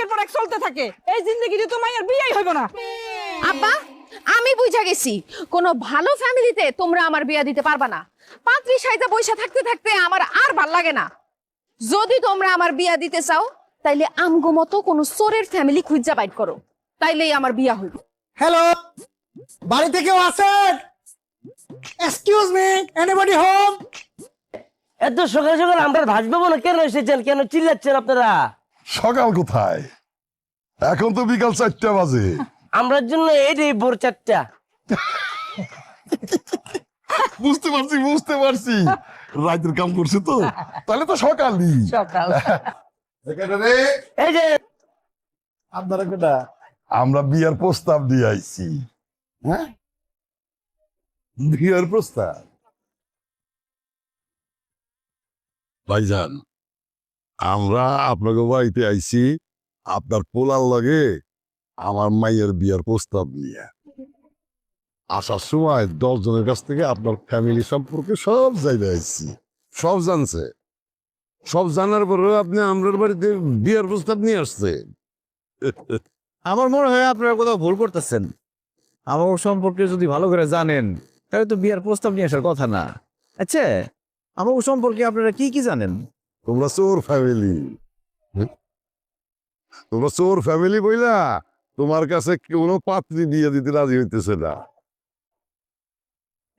একের পর এক চলতে থাকে। এই জিন্দগিতে তো মাইয়ার বিয়েই হইব না। আব্বা আমি বুঝা গেছি কোন ভালো ফ্যামিলিতে তোমরা আমার বিয়া দিতে পারবা না। পাত্রী সাইতে বৈশা থাকতে থাকতে আমার আর ভালো লাগে না। যদি তোমরা আমার বিয়া দিতে চাও তাইলে আমগো মতো কোন চোরের ফ্যামিলি খুঁজা বাইট করো। তাইলেই আমার বিয়া হইব। হ্যালো বাড়িতে কেউ আছেন এক্সকিউজ মি এনিবডি হোম এত সকাল সকাল আমরা ভাসবো না কেন এসেছেন কেন চিল্লাচ্ছেন আপনারা? সকাল কোথায়? এখন তো বিকাল চারটা বাজে। আমরার জন্য এই রে ভোর চারটা। বুঝতে পারছি বুঝতে পারছি। রাতের কাম করছে তো। তাহলে তো সকালই। সকাল। এই যে আপনারা কেটা আমরা বিয়ার প্রস্তাব দিয়ে আইছি। হ্যাঁ? বিয়ার প্রস্তাব? ভাইজান আমরা আপনাকে বাড়িতে আইছি, আপনার পোলার লগে আমার মাইয়ের বিয়ার প্রস্তাব নিয়ে। আসার সময় দশজনের কাছ থেকে আপনার ফ্যামিলি সম্পর্কে সব জায়গা আইছি। সব জানছে। সব জানার পরেও আপনি আমরার বাড়িতে বিয়ার প্রস্তাব নিয়ে আসছে। আমার মনে হয় আপনারা কোথাও ভুল করতেছেন। আমার সম্পর্কে যদি ভালো করে জানেন, তাহলে তো বিয়ার প্রস্তাব নিয়ে আসার কথা না। আচ্ছা আমার সম্পর্কে আপনারা কি কি জানেন? তোমরা চোর ফ্যামিলি তোমরা চোর ফ্যামিলি বইলা তোমার কাছে কোনো পাত্রী বিয়ে দিতে রাজি হইতেছে না।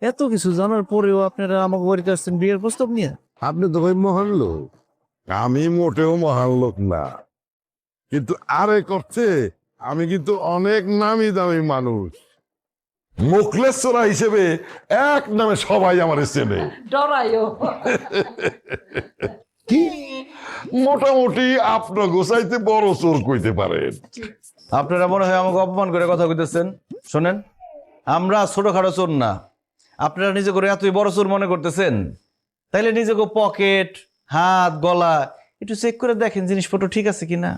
এত কিছু জানার পরেও আপনারা আমাকে বাড়িতে আসছেন বিয়ের প্রস্তাব নিয়ে? আপনি তো ভাই মহান লোক। আমি মোটেও মহান লোক না। কিন্তু আরে করছে আমি কিন্তু অনেক নামি দামি মানুষ। মুখলেশ্বরা হিসেবে এক নামে সবাই আমার চেনে। ডরাইও। মোটামুটি আপনার গোসাইতে বড় চোর কইতে পারেন আপনারা মনে হয় আমাকে অপমান করে কথা কইতেছেন। শোনেন আমরা ছোটখাটো চোর না। আপনারা নিজে করে এতই বড় চোর মনে করতেছেন? তাইলে নিজেকে পকেট হাত গলা একটু চেক করে দেখেন জিনিসপত্র ঠিক আছে কিনা।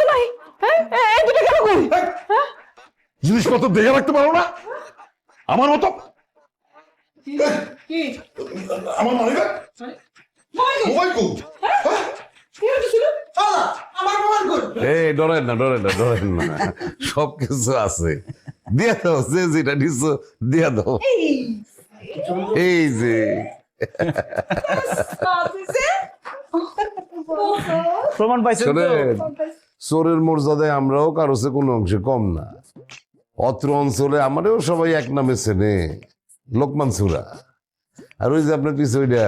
তো নাই। হ্যাঁ জিনিসপত্র দেখে রাখতে পারো না? আমার মতো? আমার মানিব্যাগ? মোবাইল ডরেন না ডরেন না ডরেন না। সব কিছু আছে। দিয়ে দাও যে যেটা নিচ্ছ দিয়ে দাও। এই যে। প্রমাণ পাইছেন তো? চোরের মর্যাদায় আমরাও কারও কোনো অংশে কম না। অত্র অঞ্চলে আমারও সবাই এক নামে চেনে লোকমান চোরা আর ওই যে আপনার পিছু ওইটা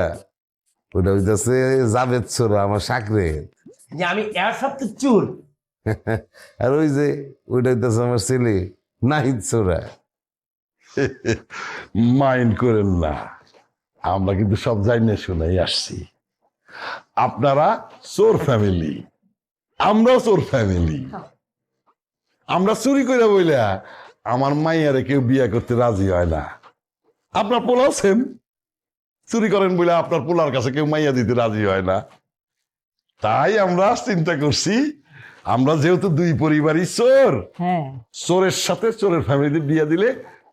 ওইটা হইতাছে জাভেদ চোরা আমার সাকরের যে আমি সপ্তাহ চুর। আর ওই যে ওইটা হইতাছে আমার ছেলে নাহিদ চোরা মাইন্ড করেন না আমরা কিন্তু সব জানি না শুনেই আসছি। আপনারা চোর ফ্যামিলি আমরাও চোর ফ্যামিলি। আমরা চুরি করে বইলা আমার মাইয়ারে কেউ বিয়ে করতে রাজি হয় না। আপনার পোলাও সেম। চুরি করেন বলে আপনার পোলার কাছে কেউ মাইয়া দিতে রাজি হয় না। তাই আমরা চিন্তা করছি আমরা যেহেতু দুই পরিবারই চোর হ্যাঁ। চোরের সাথে চোরের ফ্যামিলিতে বিয়ে দিলে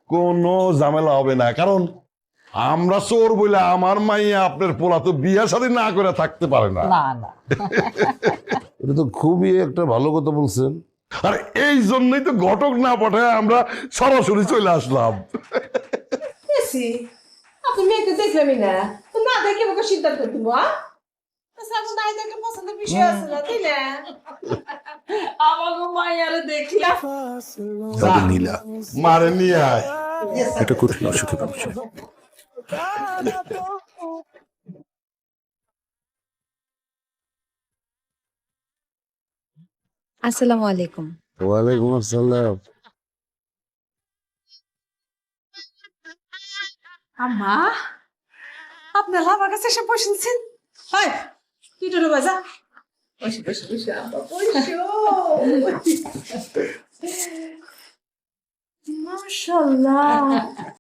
কোনো ঝামেলা হবে না। কারণ আমরা চোর বলে আমার মাইয়া আপনার পোলা তো বিয়ার সাথে না করে থাকতে পারে না। না না। এটা তো খুবই একটা ভালো কথা বলছেন। আর এই জন্যই তো ঘটক না পাঠায় আমরা সরাসরি চলে আসলাম। এসি আপনি মেয়েকে দেখলামই না। তো না দেখে আমাকে সিদ্ধান্ত দিব সামনে নাই দেখে পছন্দের বিষয় আছে না তাই না আমাকে মাইয়ারে দেখলা নীলা মারে নিয়ে আয় এটা কঠিন অসুখী মানুষ আসসালামু আলাইকুম। ওয়ালাইকুম আসসালাম। আম্মা আপনার আমার কাছে এসে বসেছেন? হাই তুই তো বাজা? বসে বসে বসে আব্বা বসো। মাশাআল্লাহ।